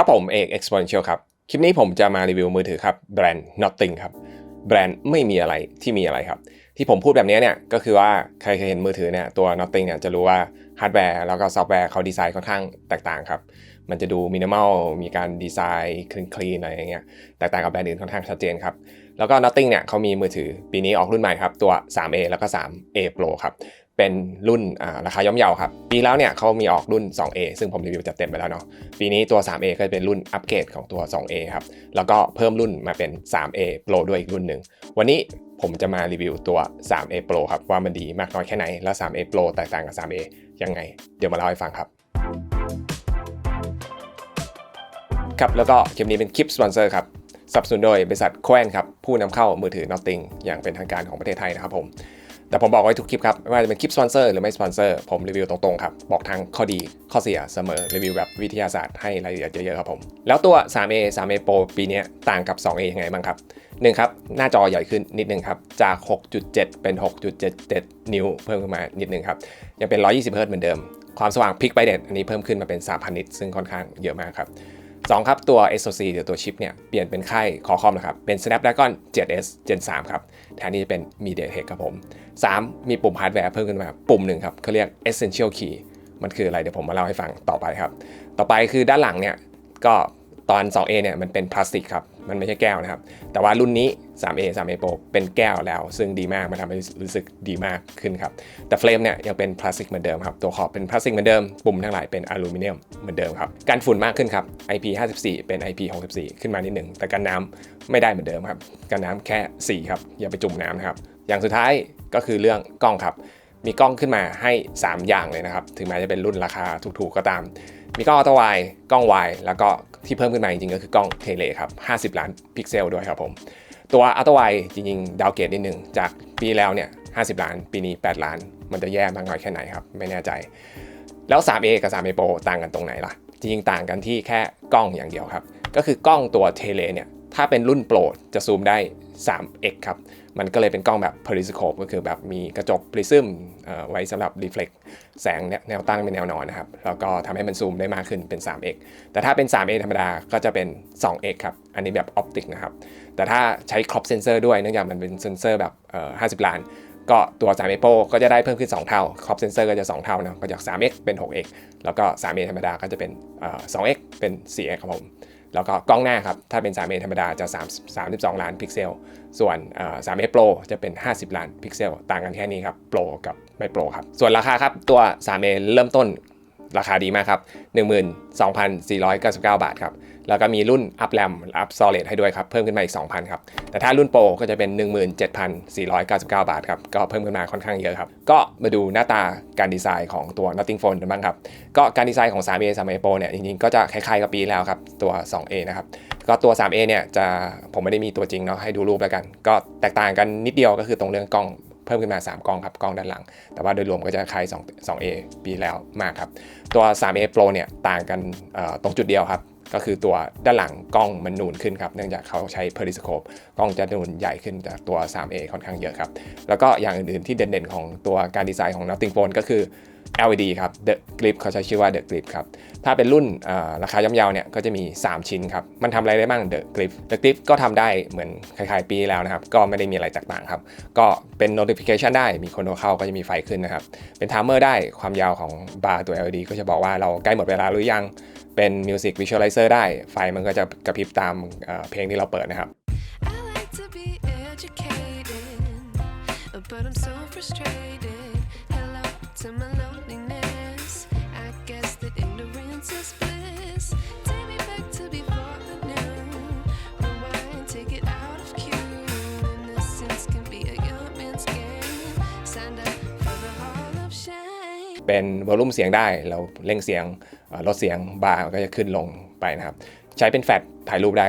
ครับผมเอก exponential ครับ คลิปนี้ผมจะมารีวิวมือถือครับแบรนด์ nothing ครับ แบรนด์ไม่มีอะไรที่มีอะไรครับ ที่ผมพูดแบบนี้เนี่ยก็คือว่าใครเคยเห็นมือถือเนี่ยตัว nothing เนี่ยจะรู้ว่าฮาร์ดแวร์แล้วก็ซอฟต์แวร์เขาดีไซน์ค่อนข้างแตกต่างครับ มันจะดูมินิมอลมีการดีไซน์คลีนอะไรอย่างเงี้ยแตกต่างกับแบรนด์อื่นค่อนข้างชัดเจนครับแล้วก็ nothing เนี่ยเขามีมือถือปีนี้ออกรุ่นใหม่ครับตัว 3A แล้วก็ 3A Pro ครับ เป็นรุ่นาราคาย่อมเยาครับ ปีแล้วเนี่ยเขามีออกรุ่น 2A ซึ่งผมรีวิวจัดเต็มไปแล้วเนาะ ปีนี้ตัว 3A ก็จะเป็นรุ่นอัปเกรดของตัว 2A ครับ แล้วก็เพิ่มรุ่นมาเป็น 3A Pro ด้วยอีกรุ่นหนึ่ง วันนี้ผมจะมารีวิวตัว 3A Pro ครับ ว่ามันดีมากน้อยแค่ไหน แล้ว 3A Pro แตกต่างกับ 3A ยังไง เดี๋ยวมาเล่าให้ฟังครับครับ แล้วก็คลิปนี้เป็นคลิปสปอนเซอร์ครับสนับสนุนโดยบริษัทแควนครับผู้นำเข้ามือถือ Nothing อย่างเป็นทางการของประเทศไทยนะครับผม แต่ผมบอกไว้ทุกคลิปครับ ไม่ว่าจะเป็นคลิปสปอนเซอร์หรือไม่สปอนเซอร์ผมรีวิวตรงๆครับ บอกทั้งข้อดีข้อเสียเสมอรีวิวแบบวิทยาศาสตร์ให้รายละเอียดเยอะๆครับผม แล้วตัว 3A 3A Pro ปีนี้ต่างกับ 2A ยังไงบ้างครับหนึ่งครับหน้าจอใหญ่ขึ้นนิดนึงครับ จาก 6.7 เป็น 6.77 นิ้วเพิ่มขึ้นมานิดนึงครับ ยังเป็น 120เฮิร์ตซ์เหมือนเดิม ความสว่างพิกไบเดตอันนี้เพิ่มขึ้นมาเป็น3,000นิตซึ่งค่อนข้างเยอะมากครับ2ครับตัว SoC หรือตัวชิปเนี่ยเปลี่ยนเป็นค่ายคอคอมนะครับเป็น Snapdragon 7S Gen 3 ครับ แทนที่จะเป็น MediaTek ครับผม 3 มีปุ่มฮาร์ดแวร์เพิ่มขึ้นมาปุ่มหนึ่งครับเขาเรียก Essential Key มันคืออะไรเดี๋ยวผมมาเล่าให้ฟังต่อไปครับ ต่อไปคือด้านหลังเนี่ยก็ ตอน 2A เนี่ยมันเป็นพลาสติกครับ มันไม่ใช่แก้วนะครับ แต่ว่ารุ่นนี้ 3A 3A Pro เป็นแก้วแล้ว ซึ่งดีมาก มันทำให้รู้สึกดีมากขึ้นครับ แต่เฟรมเนี่ยยังเป็นพลาสติกเหมือนเดิมครับ ตัวขอบเป็นพลาสติกเหมือนเดิม ปุ่มทั้งหลายเป็นอลูมิเนียมเหมือนเดิมครับ กันฝุ่นมากขึ้นครับ IP 54 เป็น IP 64 ขึ้นมานิดหนึ่ง แต่กันน้ำไม่ได้เหมือนเดิมครับ กันน้ำแค่4ครับ อย่าไปจุ่มน้ำนะครับ อย่างสุดท้ายก็คือเรื่องกล้องครับ มีกล้องขึ้นมาให้ 3 อย่างเลยนะครับ ถึงแม้จะเป็นรุ่นราคาถูกๆก็ตาม มีกล้องอัลตร้าไวกล้องไวแล้วก็ ที่เพิ่มขึ้นมาจริงๆ ก็คือกล้องเทเลครับ 50 ล้านพิกเซลด้วยครับผม ตัวอัลตไวด์จริงๆ ดาวเกรดนิดนึงจากปีแล้วเนี่ย 50 ล้าน ปีนี้ 8 ล้าน มันจะแย่มากน้อยแค่ไหนครับ ไม่แน่ใจ แล้ว 3A กับ 3A Pro ต่างกันตรงไหนล่ะ จริงๆ ต่างกันที่แค่กล้องอย่างเดียวครับ ก็คือกล้องตัวเทเลเนี่ย ถ้าเป็นรุ่นโปรจะซูมได้ 3x ครับ มันก็เลยเป็นกล้องแบบ periscope ก็คือแบบมีกระจก prism เอ่อไว้สำหรับ reflect แสงแนวตั้งเป็นแนวนอนนะครับ แล้วก็ทำให้มันซูมได้มากขึ้นเป็น 3x แต่ถ้าเป็น 3a ธรรมดาก็จะเป็น 2x ครับ อันนี้แบบออปติกนะครับ แต่ถ้าใช้ crop sensor ด้วยเนื่องจากมันเป็นเซนเซอร์แบบ 50 ล้าน ก็ตัว 3a Pro ก็จะได้เพิ่มขึ้น 2 เท่า crop sensor ก็จะ 2 เท่านะก็จาก 3x เป็น 6x แล้วก็ 3a ธรรมดาก็จะเป็น 2x เป็น 4x ครับผม แล้วก็กล้องหน้าครับ ถ้าเป็น 3A ธรรมดาจะ 3 32 ล้านพิกเซล ส่วนเอ่อ 3A Pro จะเป็น 50 ล้านพิกเซล ต่างกันแค่นี้ครับ Pro กับไม่โปรครับ ส่วนราคาครับ ตัว 3A เริ่มต้นราคาดีมากครับ 12,499 บาทครับ แล้วก็มีรุ่น Up RAM Up Solid ให้ด้วยครับ เพิ่มขึ้นมาอีก 2,000 ครับ แต่ถ้ารุ่นโปรก็จะเป็น 17,499 บาทครับ ก็เพิ่มขึ้นมาค่อนข้างเยอะครับ ก็มาดูหน้าตาการดีไซน์ของตัว Nothing Phone กันบ้างครับ ก็การดีไซน์ของ 3A 3A Pro เนี่ยจริงๆ ก็จะคล้ายๆกับปีแล้วครับ ตัว 2A นะครับก็ตัว 3A เนี่ยจะผมไม่ได้มีตัวจริงเนาะให้ดูรูปแล้วกัน ก็แตกต่างกันนิดเดียวก็คือตรงเรื่องกล้องเพิ่มขึ้นมา 3 กล้องครับกล้องด้านหลัง แต่ว่าโดยรวมก็จะคล้าย2 2A ปีแล้วมากครับ ตัว 3A Pro เนี่ยต่างกันตรงจุดเดียวครับ ก็คือตัวด้านหลังกล้องมันนูนขึ้นครับ เนื่องจากเขาใช้เพอริสโคปกล้องจะนูนใหญ่ขึ้นจากตัว 3A ค่อนข้างเยอะครับ แล้วก็อย่างอื่นๆที่เด่นๆ ของตัวการดีไซน์ของ Nothing Phone ก็คือ LED ครับ The Grip เขาใช้ชื่อว่า The Grip ครับ ถ้าเป็นรุ่นราคาย่อมเยาเนี่ยก็จะมี 3 ชิ้นครับ มันทำอะไรได้บ้าง The Grip The Grip ก็ทำได้เหมือนคล้ายๆปีแล้วนะครับ ก็ไม่ได้มีอะไรแตกต่างครับ ก็เป็น notification ได้ มีคนโทรเข้าก็จะมีไฟขึ้นนะครับ เป็น timer ได้ ความยาวของบาร์ตัว LED ก็จะบอกว่าเราใกล้หมดเวลาหรือยัง เป็น music visualizer ได้ ไฟมันก็จะกระพริบตามเอ่อเพลงที่เราเปิดนะครับ I like to be educated, but I'm so frustrated. เป็นวอลลุ่มเสียงได้ เราเร่งเสียงลดเสียงบาร์ก็จะขึ้นลงไปนะครับ ใช้เป็นแฟลชถ่ายรูปได้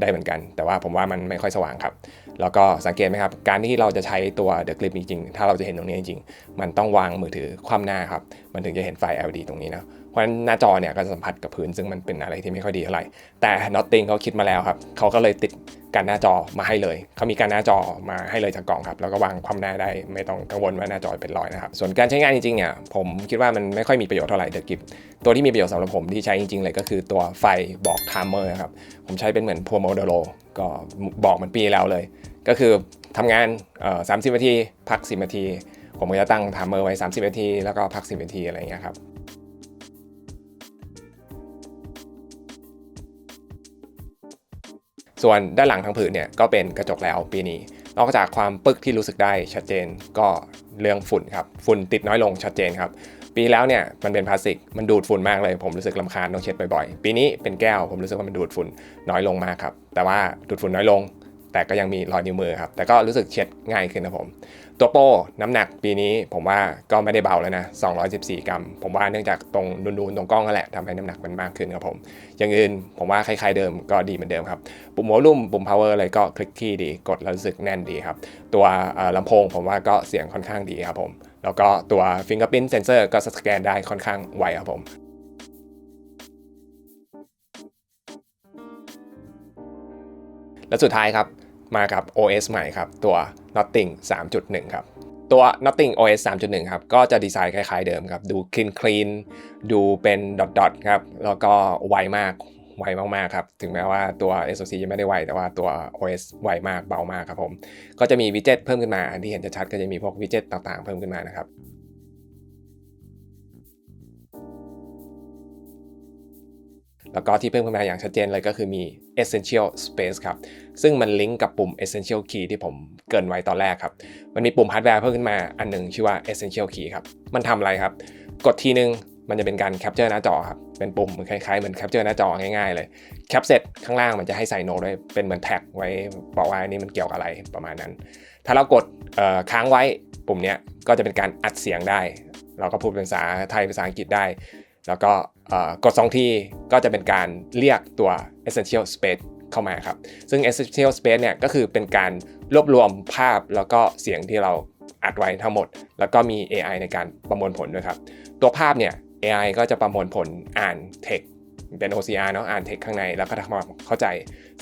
ได้เหมือนกัน แต่ว่าผมว่ามันไม่ค่อยสว่างครับ แล้วก็สังเกตไหมครับ การที่เราจะใช้ตัว The Clip จริงๆ ถ้าเราจะเห็นตรงนี้จริงๆ มันต้องวางมือถือคว่ำหน้าครับ มันถึงจะเห็นไฟ LED ตรงนี้นะ เพราะฉะนั้นหน้าจอเนี่ยก็สัมผัสกับพื้นซึ่งมันเป็นอะไรที่ไม่ค่อยดีเท่าไหร่ แต่ Notting เขาคิดมาแล้วครับ เขาก็เลยติดการหน้าจอมาให้เลย เขามีการหน้าจอมาให้เลยจากกล่องครับ แล้วก็วางความหน้าได้ ไม่ต้องกังวลว่าหน้าจอเป็นรอยนะครับ ส่วนการใช้งานจริงๆ เนี่ย ผมคิดว่ามันไม่ค่อยมีประโยชน์เท่าไหร่เดอะกิฟตัวที่มีประโยชน์สำหรับผมที่ใช้จริงๆ เลยก็คือตัวไฟบอกไทม์เมอร์ครับ ผมใช้เป็นเหมือนพ o โมโดโ o ก็บอกมันปีแล้วเลย ก็คือทำงานเอ่อ30นาทีพัก 10 นาที ผมก็จะตั้งไทม์เมอร์ไว้ 30 นาที แล้วก็พัก 10 นาทีอะไรอย่างเงี้ยครับส่วนด้านหลังทางผืนเนี่ยก็เป็นกระจกแล้วปีนี้ นอกจากความปึกที่รู้สึกได้ชัดเจนก็ เรื่องฝุ่นครับ ฝุ่นติดน้อยลงชัดเจนครับ ปีแล้วเนี่ยมันเป็นพลาสติก มันดูดฝุ่นมากเลย ผมรู้สึกลำคาญต้องเช็ดบ่อยๆ ปีนี้เป็นแก้ว ผมรู้สึกว่ามันดูดฝุ่นน้อยลงมากครับ แต่ว่าดูดฝุ่นน้อยลง แต่ก็ยังมีรอยนิ้วมือครับ แต่ก็รู้สึกเช็ดง่ายขึ้นนะผม ตัวโป้น้ำหนักปีนี้ผมว่าก็ไม่ได้เบาแล้วนะ 214 กรัม ผมว่าเนื่องจากตรงนูนๆตรงกล้องนั่นแหละทำให้น้ำหนักมันมากขึ้นครับผม อย่างอื่นผมว่าคล้ายๆเดิมก็ดีเหมือนเดิมครับ ปุ่มวอลลุ่มปุ่ม power อะไรก็คลิกที่ดี กดแล้วรู้สึกแน่นดีครับ ตัวลำโพงผมว่าก็เสียงค่อนข้างดีครับผม แล้วก็ตัว fingerprint sensor ก็สแกนได้ค่อนข้างไวครับผมและสุดท้ายครับ มากับ OS ใหม่ครับ ตัว Notting 3.1 ครับ ตัว Notting OS 3.1 ครับ ก็จะดีไซน์คล้ายๆเดิมครับ ดู clean clean ดูเป็นดอทๆครับ แล้วก็ไวมากไวมากๆครับ ถึงแม้ว่าตัว SoC ยังไม่ได้ไว แต่ว่าตัว OS ไวมากเบามากครับผม ก็จะมีวิดเจ็ตเพิ่มขึ้นมา อันที่เห็นชัดๆก็จะมีพวกวิดเจ็ตต่างๆเพิ่มขึ้นมานะครับ แล้วก็ที่เพิ่มขึ้นมาอย่างชัดเจนเลยก็คือมี essential space ครับ ซึ่งมันลิงก์กับปุ่ม essential key ที่ผมเกินไว้ตอนแรกครับ มันมีปุ่มฮาร์ดแวร์เพิ่มขึ้นมาอันหนึ่งชื่อว่า essential key ครับ มันทำอะไรครับ กดทีนึงมันจะเป็นการ capture หน้าจอครับ เป็นปุ่มคล้ายๆเหมือน capture หน้าจอง่ายๆเลย แคปเสร็จข้างล่างมันจะให้ใส่โน้ตไว้เป็นเหมือนแท็กไว้บอกว่าอันนี้มันเกี่ยวกับอะไรประมาณนั้น ถ้าเรากดค้างไว้ปุ่มนี้ก็จะเป็นการอัดเสียงได้ เราก็พูดเป็นภาษาไทยภาษาอังกฤษได้ แล้วก็เอ่อกด2ทีก็จะเป็นการเรียกตัว essential space เข้ามาครับ ซึ่ง essential space เนี่ยก็คือเป็นการรวบรวมภาพแล้วก็เสียงที่เราอัดไว้ทั้งหมด แล้วก็มี AI ในการประมวลผลด้วยครับ ตัวภาพเนี่ย AI ก็จะประมวลผลอ่าน text เป็น OCR เนาะอ่าน text ข้างใน แล้วก็ทำความเข้าใจ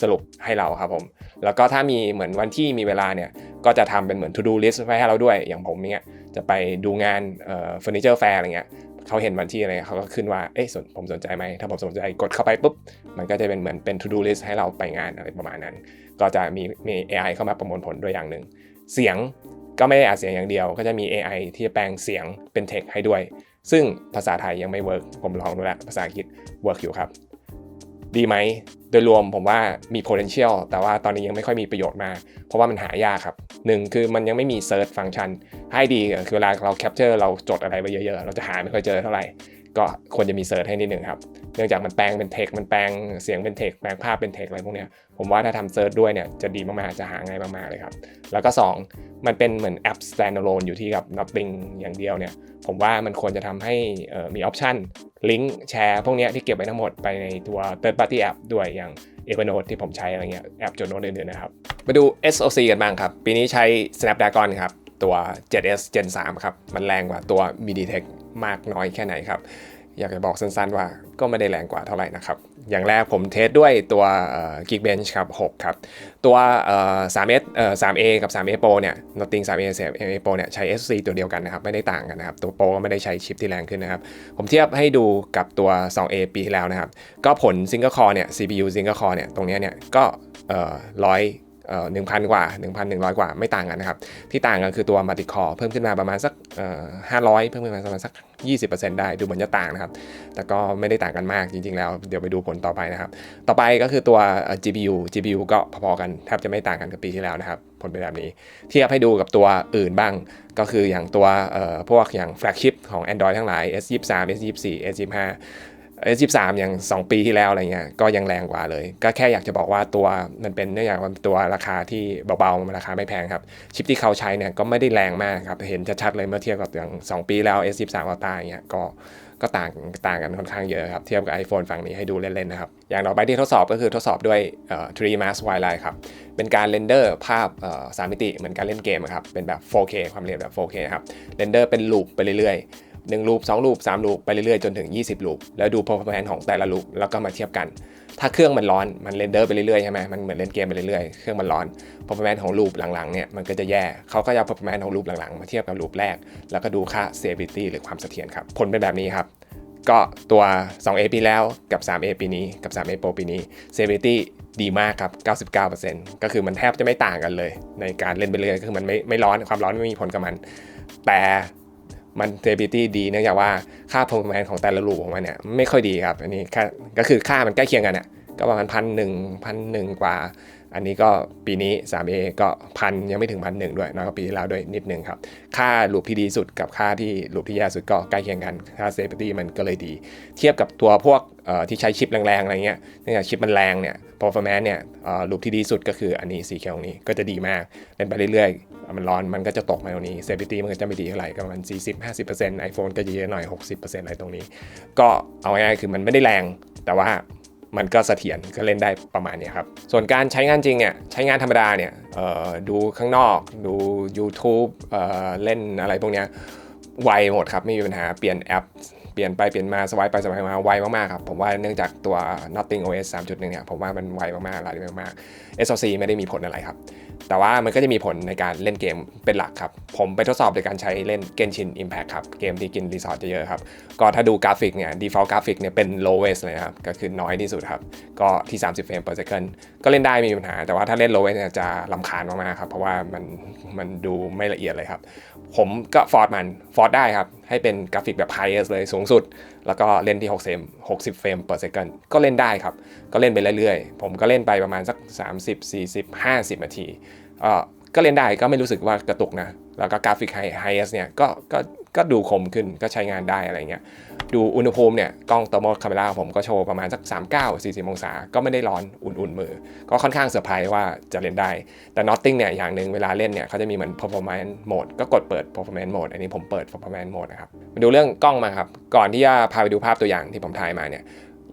สรุปให้เราครับผม แล้วก็ถ้ามีเหมือนวันที่มีเวลาเนี่ยก็จะทำเป็นเหมือน to do list ไว้ให้เราด้วย อย่างผมเนี่ยจะไปดูงานเอ่อ furniture fair อะไรเงี้ย เขาเห็นวันที่อะไรเขาก็ขึ้นว่าเอ๊ะสนผมสนใจไหมถ้าผมสนใจกดเข้าไปปุ๊บ มันก็จะเป็นเหมือนเป็น to do list ให้เราไปงานอะไรประมาณนั้น ก็จะมีมี AI เข้ามาประมวลผลด้วยอย่างหนึ่งเสียงก็ไม่ได้อัดเสียงอย่างเดียว ก็จะมี AI ที่จะแปลงเสียงเป็น text ให้ด้วย ซึ่งภาษาไทยยังไม่เวิร์กผมลองดูแล้วภาษาอังกฤษเวิร์กอยู่ครับ ดีไหม โดยรวมผมว่ามี potential แต่ว่าตอนนี้ยังไม่ค่อยมีประโยชน์มา เพราะว่ามันหายากครับ หนึ่งคือมันยังไม่มี search function ให้ดีคือเวลาเรา capture เราจดอะไรไว้เยอะๆ เราจะหาไม่ค่อยเจอเท่าไหร่ ก็ควรจะมีเซิร์ชให้นิดหนึ่งครับ เนื่องจากมันแปลงเป็นเทค มันแปลงเสียงเป็นเทค แปลงภาพเป็นเทคอะไรพวกเนี้ยผมว่าถ้าทำเซิร์ชด้วยเนี่ยจะดีมากๆ จะหาง่ายมากๆเลยครับ แล้วก็ 2 มันเป็นเหมือนแอป standalone อยู่ที่กับ Nothing อย่างเดียวเนี่ย ผมว่ามันควรจะทำให้มีออปชันลิงก์แชร์พวกเนี้ยที่เก็บไว้ทั้งหมดไปในตัว third party app ด้วยอย่าง Evernote ที่ผมใช้อะไรเงี้ยแอปจดโน้ตอื่นๆนะครับ มาดู SoC กันบ้างครับ ปีนี้ใช้ Snapdragon ครับ ตัว 7s Gen 3 ครับ มันแรงกว่าตัว MediaTek มากน้อยแค่ไหนครับ อยากจะบอกสั้นๆว่าก็ไม่ได้แรงกว่าเท่าไหร่นะครับ อย่างแรกผมเทสด้วยตัว Geekbench ครับ 6 ครับ ตัว 3s 3a กับ 3a Pro เนี่ย Nothing 3a 3a Pro เนี่ย ใช้ sc ตัวเดียวกันนะครับ ไม่ได้ต่างกันนะครับ ตัว Pro ก็ไม่ได้ใช้ชิปที่แรงขึ้นนะครับ ผมเทียบให้ดูกับตัว 2a ปีที่แล้วนะครับ ก็ผล Single Core เนี่ย CPU Single Core เนี่ย ตรงนี้เนี่ย ก็ร้อย เอ่อ1,000กว่า 1,100 กว่าไม่ต่างกันนะครับ ที่ต่างกันคือตัว Multi Core เพิ่มขึ้นมาประมาณสักเอ่อ500เพิ่มขึ้นมาประมาณสัก 20%ได้ดูเหมือนจะต่างนะครับ แต่ก็ไม่ได้ต่างกันมากจริง ๆ แล้วเดี๋ยวไปดูผลต่อไปนะครับ ต่อไปก็คือตัว GPU GPU ก็พอๆกันแทบจะไม่ต่างกันกับปีที่แล้วนะครับ ผลเป็นแบบนี้ เทียบให้ดูกับตัวอื่นบ้าง ก็คืออย่างตัวพวกอย่างแฟลกชิพของ Android ทั้งหลาย S23 S24 S25 S23 อย่าง 2 ปีที่แล้วอะไรเงี้ยก็ยังแรงกว่าเลย ก็แค่อยากจะบอกว่าตัวมันเป็นเนื่องจากว่าตัวราคาที่เบาๆมันราคาไม่แพงครับ ชิปที่เขาใช้เนี่ยก็ไม่ได้แรงมากครับ เห็นชัดๆเลยเมื่อเทียบกับอย่าง 2 ปีแล้ว S23 Ultra อย่างเงี้ยก็ก็ต่างต่างกันค่อนข้างเยอะครับ เทียบกับ iPhone ฝั่งนี้ให้ดูเล่นๆนะครับ อย่างต่อไปที่ทดสอบก็คือทดสอบด้วย3 Max Wildlight ครับ เป็นการเรนเดอร์ภาพสามมิติเหมือนการเล่นเกมครับเป็นแบบ 4K ความละเอียดแบบ 4K ครับเรนเดอร์เป็นลูปไปเรื่อยๆ 1ลูป2ลูป3ลูปไปเรื่อยๆจนถึง 20ลูปแล้วดู performance ของแต่ละลูปแล้วก็มาเทียบกัน ถ้าเครื่องมันร้อนมันเรนเดอร์ไปเรื่อยๆใช่ไหมมันเหมือนเล่นเกมไปเรื่อยๆเครื่องมันร้อน performance ของลูปหลังๆเนี่ยมันก็จะแย่เขาก็จะเอา performance ของลูปหลังๆ มาเทียบกับลูปแรก แล้วก็ดูค่า stability หรือความเสถียรครับผลเป็นแบบนี้ครับก็ตัว 2A ปีแล้วกับ 3A ปีนี้กับ 3A Pro ปีนี้ stability ดีมากครับ 99%ก็คือมันแทบจะไม่ต่างกันเลย ในการเล่นไปเรื่อยก็คือมันไม่ไม่ร้อนความร้อนไม่มีผลกับมัน แต่ มันเทปิตี้ดีเนื่องจากว่าค่าพงแมนของแต่ละลูปของมันเนี่ยไม่ค่อยดีครับ อันนี้ก็คือค่ามันใกล้เคียงกันอะก็ประมาณพันหนึ่งพันหนึ่งกว่า อันนี้ก็ปีนี้ 3A ก็พันยังไม่ถึงพันหนึ่งด้วยน้อยกว่าปีที่แล้วด้วยนิดนึงครับ ค่าลูปที่ดีสุดกับค่าที่ลูปที่แย่สุดก็ใกล้เคียงกัน ค่า stability มันก็เลยดี เทียบกับตัวพวกที่ใช้ชิปแรงๆอะไรเงี้ยเนื่องจากชิปมันแรงเนี่ย performance เนี่ยเอ่อลูปที่ดีสุดก็คืออันนี้สีเขียวนี้ก็จะดีมากเล่นไปเรื่อยๆ มันร้อนมันก็จะตกมาตรงนี้ stability มันก็จะไม่ดีเท่าไหร่ก็ประมาณ40-50% iPhone ก็เยอะหน่อย 60%อะไรตรงนี้ ก็เอาง่ายๆคือมันไม่ได้แรงแต่ว่า มันก็เสถียรก็เล่นได้ประมาณนี้ครับ ส่วนการใช้งานจริงเนี่ยใช้งานธรรมดาเนี่ยดูข้างนอก ดู YouTube เเล่นอะไรพวกนี้ไวหมดครับ ไม่มีปัญหาเปลี่ยนแอป เปลี่ยนไปเปลี่ยนมาสวายไปสวายมาไวมากๆครับผมว่าเนื่องจากตัว Nothing OS 3.1เนี่ยผมว่ามันไวมากๆหลายมากๆ SoC ไม่ได้มีผลอะไรครับ แต่ว่ามันก็จะมีผลในการเล่นเกมเป็นหลักครับ ผมไปทดสอบโดยการใช้เล่น Genshin Impact ครับ เกมที่กินรีซอร์ทเยอะๆครับ ก็ถ้าดูกราฟิกเนี่ย default กราฟิกเนี่ยเป็น lowest เลยครับ ก็คือน้อยที่สุดครับ ก็ที่ 30 เฟรม per second ก็เล่นได้ไม่มีปัญหา แต่ว่าถ้าเล่น lowest เนี่ยจะลำคาญมากๆครับ เพราะว่ามันมันดูไม่ละเอียดเลยครับ ผมก็ฟอร์ดมันฟอร์ดได้ครับ ให้เป็นกราฟิกแบบ highest เลยสูงสุด แล้วก็เล่นที่ 6 เฟรม 60 เฟรม per second ก็เล่นได้ครับ ก็เล่นไปเรื่อยๆ ผมก็เล่นไปประมาณสัก 30 40 50 นาทีเอ่อก็เล่นได้ก็ไม่รู้สึกว่ากระตุกนะ แล้วก็กราฟิก highest เนี่ยก็ก็ ก็ดูคมขึ้นก็ใช้งานได้อะไรเงี้ยดูอุณหภูมิเนี่ยกล้อง thermal camera ของผมก็โชว์ประมาณสัก 39 40 องศา ก็ไม่ได้ร้อนอุ่นๆมือ ก็ค่อนข้างเซอร์ไพรส์ว่าจะเล่นได้ แต่ Notting เนี่ยอย่างหนึ่งเวลาเล่นเนี่ยเขาจะมีเหมือน performance mode ก็กดเปิด performance mode อันนี้ผมเปิด performance mode นะครับมาดูเรื่องกล้องมาครับ ก่อนที่จะพาไปดูภาพตัวอย่างที่ผมถ่ายมาเนี่ย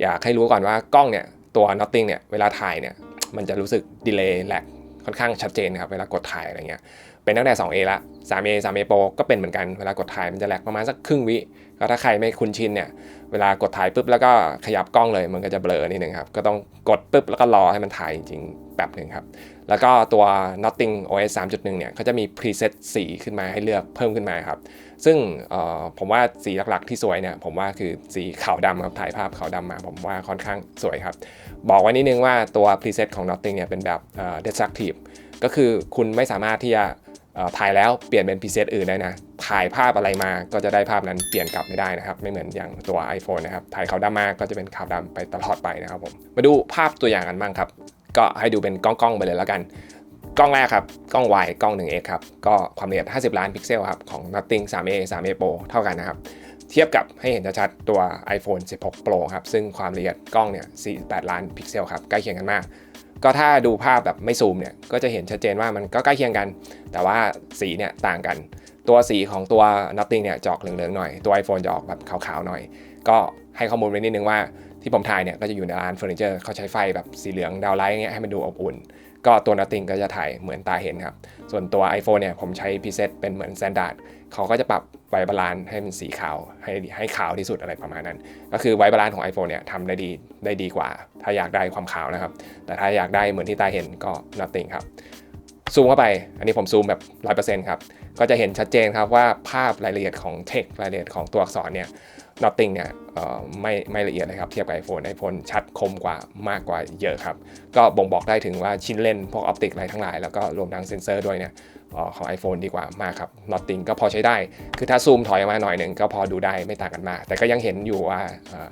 อยากให้รู้ก่อนว่ากล้องเนี่ยตัว Notting เนี่ยเวลาถ่ายเนี่ยมันจะรู้สึกดีเลย์แลกค่อนข้างชัดเจนครับเวลากดถ่ายอะไรเงี้ย เป็นตั้งแต่ 2A ละ 3A 3A Pro ก็เป็นเหมือนกันเวลากดถ่ายมันจะแลกประมาณสักครึ่งวิก็ถ้าใครไม่คุ้นชินเนี่ยเวลากดถ่ายปุ๊บแล้วก็ขยับกล้องเลยมันก็จะเบลอนิดนึงครับก็ต้องกดปุ๊บแล้วก็รอให้มันถ่ายจริงๆแป๊บหนึ่งครับแล้วก็ตัว Notting OS 3.1 เนี่ยเขาจะมี preset สีขึ้นมาให้เลือกเพิ่มขึ้นมาครับซึ่งผมว่าสีหลักๆที่สวยเนี่ยผมว่าคือสีขาวดำครับถ่ายภาพขาวดำมาผมว่าค่อนข้างสวยครับ บอกไว้นิดนึงว่าตัว preset ของ Notting เนี่ยเป็นแบบ destructive ก็คือคุณไม่สามารถที่จะ ถ่ายแล้วเปลี่ยนเป็น preset อื่นได้นะ ถ่ายภาพอะไรมาก็จะได้ภาพนั้นเปลี่ยนกลับไม่ได้นะครับ ไม่เหมือนอย่างตัว iPhone นะครับ ถ่ายขาวดำมาก็จะเป็นขาวดำไปตลอดไปนะครับผม มาดูภาพตัวอย่างกันบ้างครับ ก็ให้ดูเป็นกล้องๆไปเลยแล้วกัน กล้องแรกครับ กล้อง Y กล้อง 1x ครับ ก็ความละเอียด 50 ล้านพิกเซลครับ ของ Nothing 3A 3A Pro เท่ากันนะครับเทียบกับให้เห็นชัดๆตัว iPhone 16 Pro ครับ ซึ่งความละเอียดกล้องเนี่ย 48 ล้านพิกเซลครับ ใกล้เคียงกันมาก ก็ถ้าดูภาพแบบไม่ซูมเนี่ยก็จะเห็นชัดเจนว่ามันก็ใกล้เคียงกัน แต่ว่าสีเนี่ยต่างกัน ตัวสีของตัว Nothing เนี่ยจะออกเหลืองๆหน่อย ตัว iPhone จะออกแบบขาวๆหน่อย ก็ให้ข้อมูลไว้นิดนึงว่าที่ผมถ่ายเนี่ยก็จะอยู่ในร้านเฟอร์นิเจอร์เขาใช้ไฟแบบสีเหลืองดาวไลท์อย่างเงี้ยให้มันดูอบอุ่น ก็ตัว Nothing ก็จะถ่ายเหมือนตาเห็นครับ ส่วนตัว iPhone เนี่ยผมใช้พิเศษเป็นเหมือน Standard เขาก็จะปรับไวบาลานซ์ให้มันสีขาวให้ให้ขาวที่สุดอะไรประมาณนั้น ก็คือไวบาลานซ์ของ iPhone เนี่ยทำได้ดีได้ดีกว่า ถ้าอยากได้ความขาวนะครับ แต่ถ้าอยากได้เหมือนที่ตาเห็นก็ Nothing ครับซูมเข้าไป อันนี้ผมซูมแบบ 100%ครับ ก็จะเห็นชัดเจนครับว่าภาพรายละเอียดของเทครายละเอียดของตัวอักษรเนี่ย Nothing เนี่ยเอ่อไม่ไม่ละเอียดเลยครับ เทียบกับ iPhone iPhone ชัดคมกว่ามากกว่าเยอะครับ ก็บ่งบอกได้ถึงว่าชิ้นเล่นพวกออปติกอะไรทั้งหลาย แล้วก็รวมทั้งเซนเซอร์ด้วยเนี่ย ของ iPhone ดีกว่ามากครับ Nothing ก็พอใช้ได้ คือถ้าซูมถอยออกมาหน่อยหนึ่งก็พอดูได้ไม่ต่างกันมาก แต่ก็ยังเห็นอยู่ว่า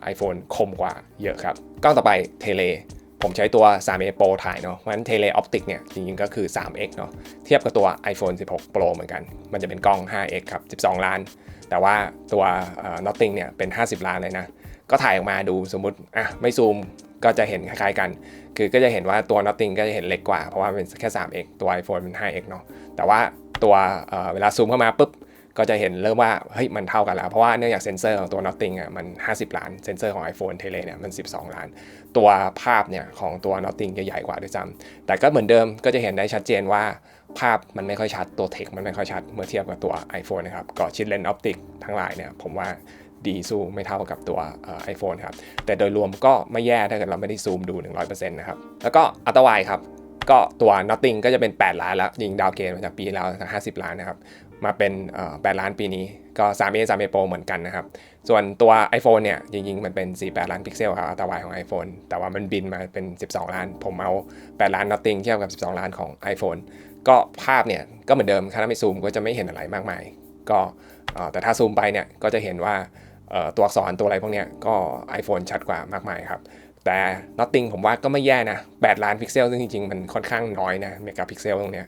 ไอโฟนคมกว่าเยอะครับกล้องต่อไปเทเลผมใช้ตัว 3A Pro ถ่ายเนาะเพราะฉะนั้นเทเลออปติกเนี่ยจริงๆก็คือ 3x เนาะเทียบกับตัว iPhone 16 Pro เหมือนกัน มันจะเป็นกล้อง 5x ครับ 12 ล้าน แต่ว่าตัวเอ่อ Nothing เนี่ยเป็น 50 ล้านเลยนะ ก็ถ่ายออกมาดูสมมติอะไม่ซูม ก็จะเห็นคล้ายๆกัน คือก็จะเห็นว่าตัว Nothing ก็จะเห็นเล็กกว่า เพราะว่าเป็นแค่ 3x ตัว iPhone เป็น 5x เนาะ แต่ว่าตัวเอ่อเวลาซูมเข้ามาปุ๊บ ก็จะเห็นเริ่มว่า เฮ้ย มันเท่ากันแล้ว เพราะว่าเนื่องจากเซนเซอร์ของตัว Nothing อะ มัน 50 ล้าน เซนเซอร์ของ iPhone Tele เนี่ย มัน 12 ล้าน ตัวภาพเนี่ยของตัว Nothing จะใหญ่กว่าด้วยซ้ำแต่ก็เหมือนเดิม ก็จะเห็นได้ชัดเจนว่าภาพมันไม่ค่อยชัด ตัวเทคมันไม่ค่อยชัด เมื่อเทียบกับตัว iPhone นะครับ ก็ชิ้นเลนส์ออปติกทั้งหลายเนี่ย ผมว่า ดีสู้ไม่เท่ากับตัวไอโฟนครับแต่โดยรวมก็ไม่แย่ถ้าเกิดเราไม่ได้ซูมดู 100%นะครับแล้วก็อัตวายครับก็ตัว Nothing ก็จะเป็น 8 ล้านแล้ว ยิงดาวเกนมาจากปีแล้วจาก50 ล้านนะครับ มาเป็น 8 ล้านปีนี้ก็ 3A 3A Pro เหมือนกันนะครับ ส่วนตัว iPhone เนี่ย จริงๆ มันเป็น 48 ล้านพิกเซลครับอัตวายของ iPhone แต่ว่ามันบินมาเป็น 12 ล้าน ผมเอา 8 ล้าน Nothing เทียบกับ 12 ล้านของ iPhone ก็ภาพเนี่ย ก็เหมือนเดิมถ้าไม่ซูมก็จะไม่เห็นอะไรมากมาย ก็แต่ถ้าซูมไปเนี่ยก็จะเห็นว่า ตัวอักษรตัวอะไรพวกนี้ก็ iPhone ชัดกว่ามากมายครับ แต่ Nothing ผมว่าก็ไม่แย่นะ 8 ล้านพิกเซลซึ่งจริงๆ มันค่อนข้างน้อยนะเมกะพิกเซลตรงเนี้ย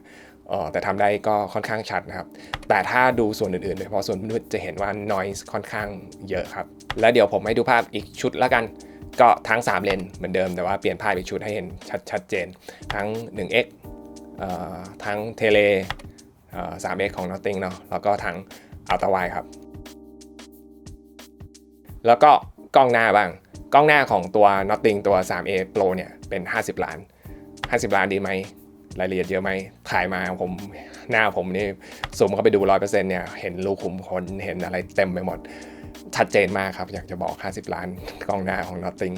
แต่ทำได้ก็ค่อนข้างชัดนะครับ แต่ถ้าดูส่วนอื่นๆโดยเฉพาะส่วนมืดจะเห็นว่า noise ค่อนข้างเยอะครับ แล้วเดี๋ยวผมให้ดูภาพอีกชุดแล้วกันก็ทั้ง 3 เลนเหมือนเดิมแต่ว่าเปลี่ยนภาพอีกชุดให้เห็นชัดชัดเจน ทั้ง 1x ทั้งเทเล 3x ของ Nothing เนาะแล้วก็ทั้ง Ultra Wide ครับ แล้วก็กล้องหน้าบ้าง กล้องหน้าของตัว Nothing ตัว 3A Pro เนี่ยเป็น 50 ล้าน 50 ล้านดีไหมรายละเอียดเยอะไหมถ่ายมาผมหน้าผมนี่ซูมเข้าไปดู 100%เนี่ยเห็นรูขุมขนเห็นอะไรเต็มไปหมด ชัดเจนมากครับอยากจะบอก 50 ล้านกล้องหน้าของ Nothing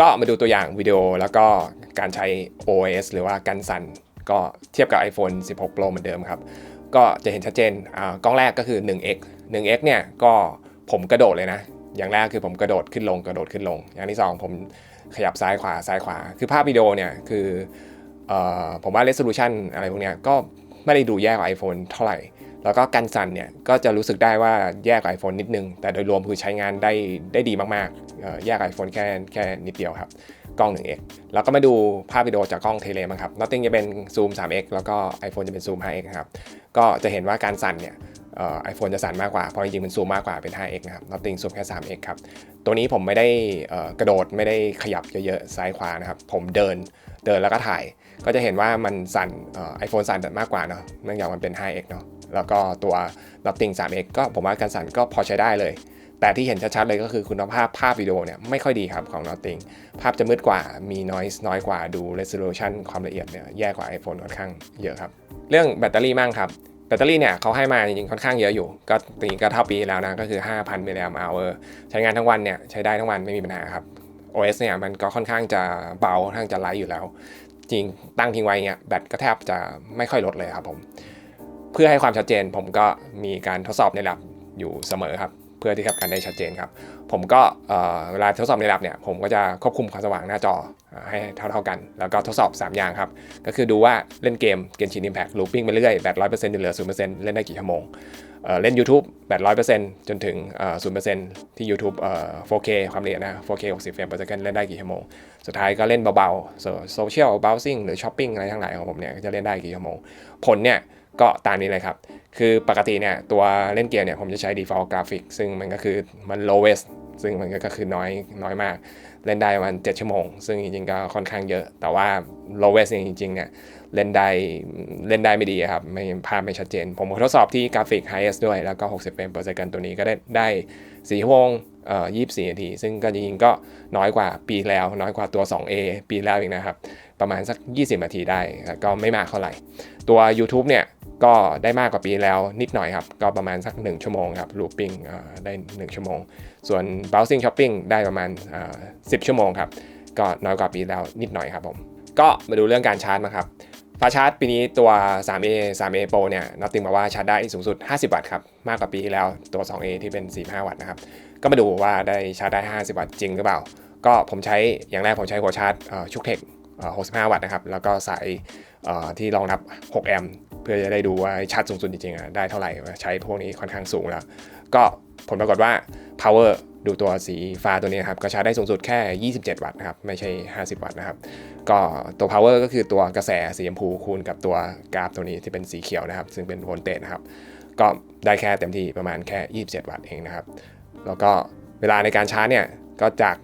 ก็มาดูตัวอย่างวิดีโอแล้วก็การใช้ OS หรือว่ากันสั่นก็เทียบกับ iPhone 16 Pro เหมือนเดิมครับ ก็จะเห็นชัดเจนอ่ากล้องแรกก็คือ 1x 1x เนี่ยก็ผมกระโดดเลยนะ อย่างแรกคือผมกระโดดขึ้นลงกระโดดขึ้นลง อย่างที่สองผมขยับซ้ายขวาซ้ายขวา คือภาพวิดีโอเนี่ยคือออผมว่า resolution อะไรพวกเนี้ยก็ไม่ได้ดูแย่กว่า iPhone เท่าไหร่ แล้วก็กันสั่นเนี่ยก็จะรู้สึกได้ว่าแย่กว่า iPhone นิดนึง แต่โดยรวมคือใช้งานได้ได้ดีมากๆแย่กว่า iPhone แค่แค่นิดเดียวครับกล้อง 1x แล้วก็มาดูภาพวิดีโอจากกล้องเทเลมั้งครับ Nothing จะเป็นซูม 3x แล้วก็ iPhone จะเป็นซูม 5x ครับ ก็จะเห็นว่าการสั่นเนี่ย ไอโฟนจะสั่นมากกว่า เพราะจริงๆ มันซูมมากกว่าเป็น 5x นะครับ Nothing ซูมแค่ 3x ครับ ตัวนี้ผมไม่ได้กระโดดไม่ได้ขยับเยอะๆ ซ้ายขวานะครับ ผมเดินเดินแล้วก็ถ่าย ก็จะเห็นว่ามันสั่นไอโฟนสั่นมากกว่าเนาะเนื่องจากมันเป็น 5x เนาะแล้วก็ตัว Nothing 3x ก็ผมว่าการสั่นก็พอใช้ได้เลย แต่ที่เห็นชัดๆเลยก็คือคุณภาพภาพวิดีโอเนี่ยไม่ค่อยดีครับของ Nothing ภาพจะมืดกว่ามี noise น้อยกว่าดู resolution ความละเอียดเนี่ยแย่กว่า iPhone ค่อนข้างเยอะครับ เรื่องแบตเตอรี่มั่งครับ แบตเตอรี่เนี่ยเขาให้มาจริงๆค่อนข้างเยอะอยู่ ก็ตีก็เท่าปีแล้วนะก็คือ 5,000มิลลิแอมป์อใช้งานทั้งวันเนี่ยใช้ได้ทั้งวันไม่มีปัญหาครับ OS เนี่ยมันก็ค่อนข้างจะเบาค่อนข้างจะไลท์อยู่แล้ว จริงตั้งทิ้งไว้เนี่ยแบตก็แทบจะไม่ค่อยลดเลยครับผม เพื่อให้ความชัดเจนผมก็มีการทดสอบใน lab อยู่เสมอครับ เพื่อที่จะการได้ชัดเจนครับ ผมก็เวลาทดสอบใน lab เนี่ยผมก็จะควบคุมความสว่างหน้าจอ ให้เท่าๆกัน แล้วก็ทดสอบ 3 อย่างครับ ก็คือดูว่าเล่นเกมเกมชินอิมแพคลูปิ้งไปเรื่อยแบตร้อยเปอร์เซ็นต์เหลือศูนย์เปอร์เซ็นต์เล่นได้กี่ชั่วโมงเเล่น YouTube แบตร้อยเปอร์เซ็นต์จนถึงศูนย์เปอร์เซ็นต์ที่ YouTube เอ่อ 4K ความละเอียดนะ 4K 60เฟรม per second เล่นได้กี่ชั่วโมง สุดท้ายก็เล่นเบาๆโซเชียลเบลซิ่งหรือช้อปปิ้งอะไรทั้งหลายของผมเนี่ยจะเล่นได้กี่ชั่วโมง ผลเนี่ยก็ตามนี้เลยครับ คือปกติเนี่ยตัวเล่นเกมเนี่ยผมจะใช้ default graphic ซึ่งมันก็คือมัน lowest ซึ่งมันก็คือน้อยน้อยมาก เล่นได้ประมาณ7ชั่วโมง ซึ่งจริงๆก็ค่อนข้างเยอะ แต่ว่า lowest เนี่ยจริงๆเนี่ยเล่นได้เล่นได้ไม่ดีครับไม่ภาพไม่ชัดเจน ผมทดสอบที่กราฟิก highest ด้วย แล้วก็ 60เฟรม per second ตัวนี้ก็ได้ได้4ชั่วโมงเอ่อ24 นาที ซึ่งก็จริงๆก็น้อยกว่าปีแล้ว น้อยกว่าตัว 2A ปีแล้วอีกนะครับ ประมาณสัก 20 นาทีได้ ก็ไม่มากเท่าไหร่ ตัว YouTube เนี่ยก็ได้มากกว่าปีแล้วนิดหน่อยครับ ก็ประมาณสัก 1 ชั่วโมงครับ looping เอ่อได้ 1 ชั่วโมง ส่วน browsing shopping ได้ประมาณ 10 ชั่วโมงครับ ก็น้อยกว่าปีแล้วนิดหน่อยครับผม ก็มาดูเรื่องการชาร์จนะครับฟาชาร์จปีนี้ตัว 3A 3A Pro เนี่ยนอตติงบอกว่าชาร์จได้สูงสุด 50 วัตต์ครับ มากกว่าปีที่แล้วตัว 2A ที่เป็น 45 วัตต์นะครับ ก็มาดูว่าได้ชาร์จได้ 50 วัตต์จริงหรือเปล่า ก็ผมใช้อย่างแรกผมใช้หัวชาร์จชุกเทค65 วัตต์นะครับ แล้วก็สายที่รองรับ 6 แอมป์เพื่อจะได้ดูว่าชาร์จสูงสุดจริงๆได้เท่าไหร่ ใช้พวกนี้ค่อนข้างสูงแล้ว ก็ผลปรากฏว่า power ดูตัวสีฟ้าตัวนี้นะครับก็ชาร์จได้สูงสุดแค่ 27 วัตต์นะครับไม่ใช่ 50 วัตต์นะครับก็ตัว power ก็คือตัวกระแสสีชมพูคูณกับตัวกราฟตัวนี้ที่เป็นสีเขียวนะครับซึ่งเป็นโวลเตจนะครับก็ได้แค่เต็มที่ประมาณแค่ 27 วัตต์เองนะครับแล้วก็เวลาในการชาร์จเนี่ยก็จาก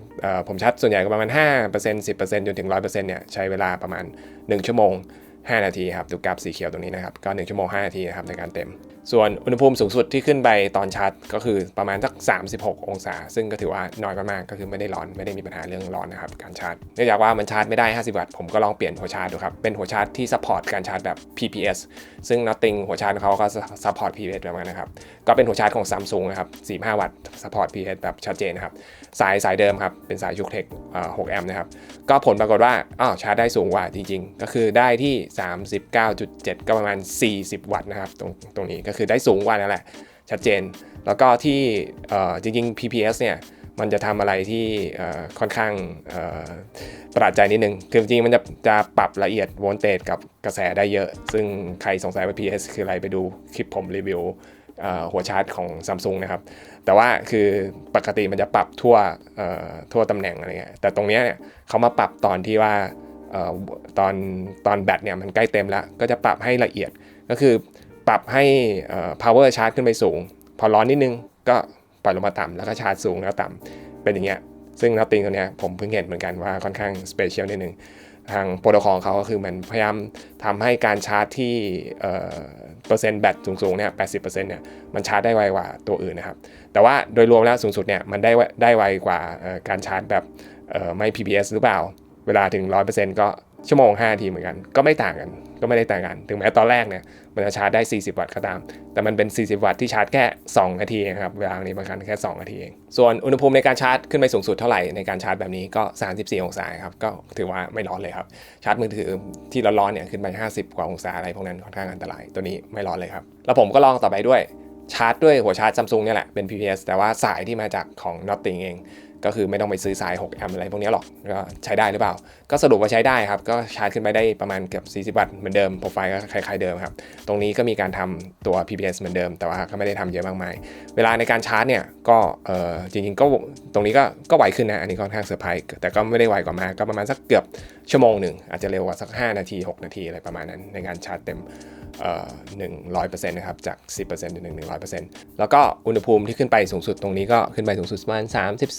ผมชาร์จส่วนใหญ่ก็ประมาณ 5% 10%จนถึง 100%เนี่ยใช้เวลาประมาณ 1 ชั่วโมง 5 นาทีครับดูกราฟสีเขียวตรงนี้นะครับก็ 1 ชั่วโมง 5 นาทีนะครับในการเต็มส่วนอุณหภูมิสูงสุดที่ขึ้นไปตอนชาร์จก็คือประมาณสัก 36 องศา ซึ่งก็ถือว่าน้อยมากๆก็คือไม่ได้ร้อนไม่ได้มีปัญหาเรื่องร้อนนะครับการชาร์จเนื่องจากว่ามันชาร์จไม่ได้ 50 วัตต์ผมก็ลองเปลี่ยนหัวชาร์จดูครับ เป็นหัวชาร์จที่ซัพพอร์ตการชาร์จแบบ PPS ซึ่ง Nothing หัวชาร์จเขาก็ซัพพอร์ต PPS แบบนั้นนะครับก็เป็นหัวชาร์จของ Samsung นะครับ 45 วัตต์ซัพพอร์ต PPS แบบชัดเจนนะครับสายสายเดิมครับเป็นสายยุคเทค6แอมป์นะครับก็ผลปรากฏว่าอ้าวชาร์จได้สูงกว่าจริง ๆ ก็คือได้ที่ 39.7 ก็ประมาณ 40 วัตต์นะครับตรงตรงนี้ก็คือได้สูงกว่านั่นแหละชัดเจน แล้วก็ที่จริงๆ PPS เนี่ยมันจะทำอะไรที่ค่อนข้างประหลาดใจนิดนึง คือจริงๆ มันจะจะปรับละเอียดโวลเตจกับกระแสได้เยอะ ซึ่งใครสงสัยว่า PPS คืออะไรไปดูคลิปผมรีวิวหัวชาร์จของ Samsung นะครับ แต่ว่าคือปกติมันจะปรับทั่วทั่วตำแหน่งอะไรเงี้ย แต่ตรงเนี้ยเนี่ยเขามาปรับตอนที่ว่าออตอนตอนแบตเนี่ยมันใกล้เต็มแล้ว ก็จะปรับให้ละเอียด ก็คือ ปรับให้ power charge ขึ้นไปสูง พอร้อนนิดนึงก็ปล่อยลงมาต่ำแล้วก็ชาร์จสูงแล้วต่ำเป็นอย่างเงี้ยซึ่งนัตติงตัวเนี้ยผมเพิ่งเห็นเหมือนกันว่าค่อนข้างสเปเชียลนิดนึงทางโปรโตคอลเขาก็คือมันพยายามทำให้การชาร์จที่เปอร์เซ็นต์แบตสูงๆเนี่ย80%เนี่ยมันชาร์จได้ไวกว่าตัวอื่นนะครับ แต่ว่าโดยรวมแล้วสูงสุดเนี่ยมันได้ได้ไวกว่าการชาร์จแบบไม่ PPS หรือเปล่า เวลาถึง 100%ก็ชั่วโมง5นาทีเหมือนกัน ก็ไม่ต่างกัน ก็ไม่ได้แต่างกัน ถึงแม้ตอนแรกเนี่ยมันจะชาร์จได้ 40 วัตต์ก็ตาม แต่มันเป็น 40 วัตต์ที่ชาร์จแค่ 2 นาทีเองครับเวลานี้บางครั้งแค่ 2 นาทีเอง ส่วนอุณหภูมิในการชาร์จขึ้นไปสูงสุดเท่าไหร่ในการชาร์จแบบนี้ก็ 34 องศาครับก็ถือว่าไม่ร้อนเลยครับ ชาร์จมือถือที่ร้อนๆเนี่ยขึ้นไป 50 กว่าองศาอะไรพวกนั้นค่อนข้างอันตราย ตัวนี้ไม่ร้อนเลยครับแล้วผมก็ลองต่อไปด้วยชาร์จด้วยหัวชาร์จซัมซุงเนี่ยแหละเป็น PPS แต่ว่าสายที่มาจากของ Nothing เอง ก็คือไม่ต้องไปซื้อสาย 6 แอมป์อะไรพวกนี้หรอกก็ใช้ได้หรือเปล่า ก็สรุปว่าใช้ได้ครับ ก็ชาร์จขึ้นไปได้ประมาณเกือบ40 วัตต์เหมือนเดิมโปรไฟล์ก็คล้ายๆเดิมครับ ตรงนี้ก็มีการทำตัว PPS เหมือนเดิม แต่ว่าก็ไม่ได้ทำเยอะมากมาย เวลาในการชาร์จเนี่ยก็เออจริงๆก็ตรงนี้ก็ก็ไวขึ้นนะ อันนี้ค่อนข้างเซอร์ไพรส์แต่ก็ไม่ได้ไวกว่ามากก็ประมาณสักเกือบชั่วโมงหนึ่งอาจจะเร็วกว่าสัก 5 นาที 6 นาทีอะไรประมาณนั้นในการชาร์จเต็ม 100%นะครับจาก 10%ถึง100%แล้วก็อุณหภูมิที่ขึ้นไปสูงสุดตรงนี้ก็ขึ้นไปสูงสุดประมาณ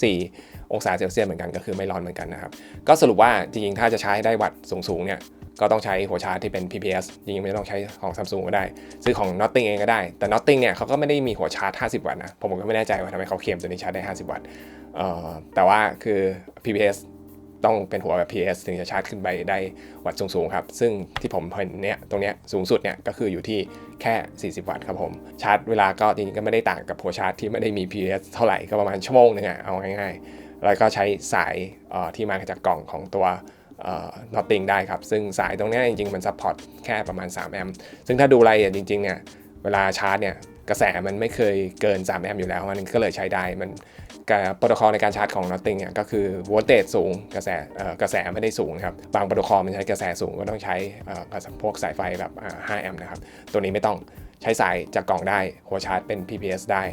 34 องศาเซลเซียสเหมือนกันก็คือไม่ร้อนเหมือนกันนะครับ ก็สรุปว่าจริงๆ ถ้าจะใช้ได้วัตต์สูงๆเนี่ยก็ต้องใช้หัวชาร์จที่เป็น PPS จริงๆ ไม่ต้องใช้ของ Samsung ก็ได้ ซื้อของ Nothing เองก็ได้ แต่ Nothing เนี่ยเขาก็ไม่ได้มีหัวชาร์จ 50 วัตต์นะ ผมก็ไม่แน่ใจว่าทำไมเขาเคลมตัวนี้ชาร์จได้ 50 วัตต์แต่ว่าคือ PPS ต้องเป็นหัวแบบ PS ถึงจะชาร์จขึ้นไปได้วัตต์สูงๆครับ ซึ่งที่ผมเห็นเนี่ยตรงเนี้ยสูงสุดเนี่ยก็คืออยู่ที่แค่ 40 วัตต์ครับผม ชาร์จเวลาก็จริงๆก็ไม่ได้ต่างกับหัวชาร์จที่ไม่ได้มี PS เท่าไหร่ก็ประมาณชั่วโมงหนึงอะเอาง่ายๆ แล้วก็ใช้สายเอ่อที่มาจากกล่องของตัวเอ่อ Nothing ได้ครับ ซึ่งสายตรงนี้จริงๆ มันซัพพอร์ตแค่ประมาณ 3 แอมป์ซึ่งถ้าดูรายละเอียดจริงๆเนี่ยเวลาชาร์จเนี่ย กระแสมันไม่เคยเกิน 3 แอมป์อยู่แล้ว มันก็เลยใช้ได้ มันกโปรโตคอลในการชาร์จของ Nothing เนี่ยก็คือโวลเตจสูงกระแสกระแสไม่ได้สูงครับ บางโปรโตคอลมันใช้กระแสสูงก็ต้องใช้พวกสายไฟแบบ 5 แอมป์นะครับ ตัวนี้ไม่ต้องใช้สายจากกล่องได้ หัวชาร์จเป็น PPS ได้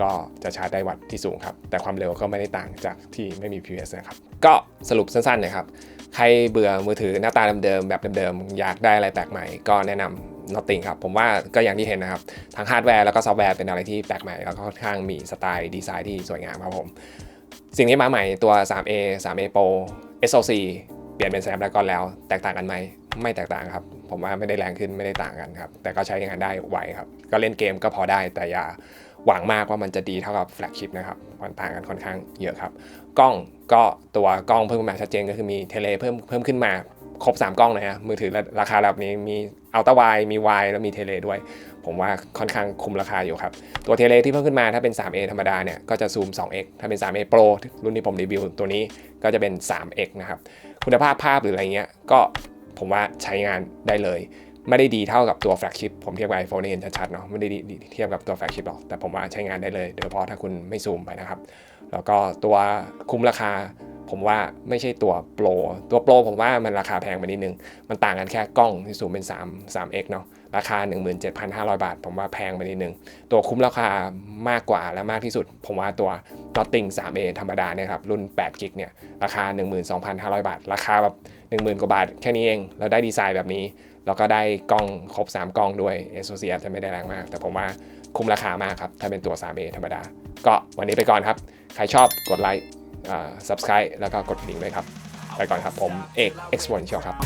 ก็จะชาร์จได้วัตต์ที่สูงครับ แต่ความเร็วก็ไม่ได้ต่างจากที่ไม่มี PPS นะครับ ก็สรุปสั้นๆนะครับ ใครเบื่อมือถือหน้าตาเดิมๆแบบเดิมๆอยากได้อะไรแปลกใหม่ก็แนะนำ Nothing ครับ ผมว่าก็อย่างที่เห็นนะครับ ทั้งฮาร์ดแวร์แล้วก็ซอฟต์แวร์เป็นอะไรที่แปลกใหม่ แล้วก็ค่อนข้างมีสไตล์ดีไซน์ที่สวยงามครับผม สิ่งที่มาใหม่ตัว 3A 3A Pro SoC เปลี่ยนเป็น Snapdragon แล้ว แตกต่างกันไหมไม่แตกต่างครับ ผมว่าไม่ได้แรงขึ้นไม่ได้ต่างกันครับ แต่ก็ใช้งานได้ไวครับ ก็เล่นเกมก็พอได้แต่อย่าหวังมากว่ามันจะดีเท่ากับแฟลกชิพนะครับมันต่างกันค่อนข้างเยอะครับ กล้องก็ตัวกล้องเพิ่มมาชัดเจนก็คือมีเทเลเพิ่มเพิ่มขึ้นมา ครบ 3 กล้องเลยฮะมือถือราคาแบบนี้มีอัลตร้าไวมีไวแล้วมีเทเลด้วย ผมว่าค่อนข้างคุ้มราคาอยู่ครับ ตัวเทเลที่เพิ่มขึ้นมาถ้าเป็น 3A ธรรมดาเนี่ยก็จะซูม 2x ถ้าเป็น 3A Pro รุ่นที่ผมรีวิวตัวนี้ก็จะเป็น 3x นะครับคุณภาพภาพหรืออะไรเงี้ยก็ผมว่าใช้งานได้เลย ไม่ได้ดีเท่ากับตัวแฟลกชิพผมเทียบกับ iPhone เห็นชัดๆเนาะไม่ได้ดีดีเทียบกับตัวแฟลกชิพหรอกแต่ผมว่าใช้งานได้เลยโดยเฉพาะถ้าคุณไม่ซูมไปนะครับ แล้วก็ตัวคุ้มราคาผมว่าไม่ใช่ตัวโปรตัวโปรผมว่ามันราคาแพงไปนิดนึง มันต่างกันแค่กล้องที่ซูมเป็น 3 3x เนาะราคา 17,500 บาท ผมว่าแพงไปนิดนึง ตัวคุ้มราคามากกว่าและมากที่สุด ผมว่าตัว Nothing 3A ธรรมดาเนี่ยครับรุ่น8กิกเนี่ยราคา 12,500 บาท ราคาแบบ10,000 กว่าบาทแค่นี้เอง แล้วได้ดีไซน์แบบนี้ แล้วก็ได้กล้องครบ 3 กล้องด้วย SoC อาจจะไม่ได้แรงมาก แต่ผมว่าคุ้มราคามากครับถ้าเป็นตัว 3A ธรรมดา ก็วันนี้ไปก่อนครับ ใครชอบกดไลค์ subscribe แล้วก็กดกระดิ่งด้วยครับ ไปก่อนครับผมเอก Exponential ครับ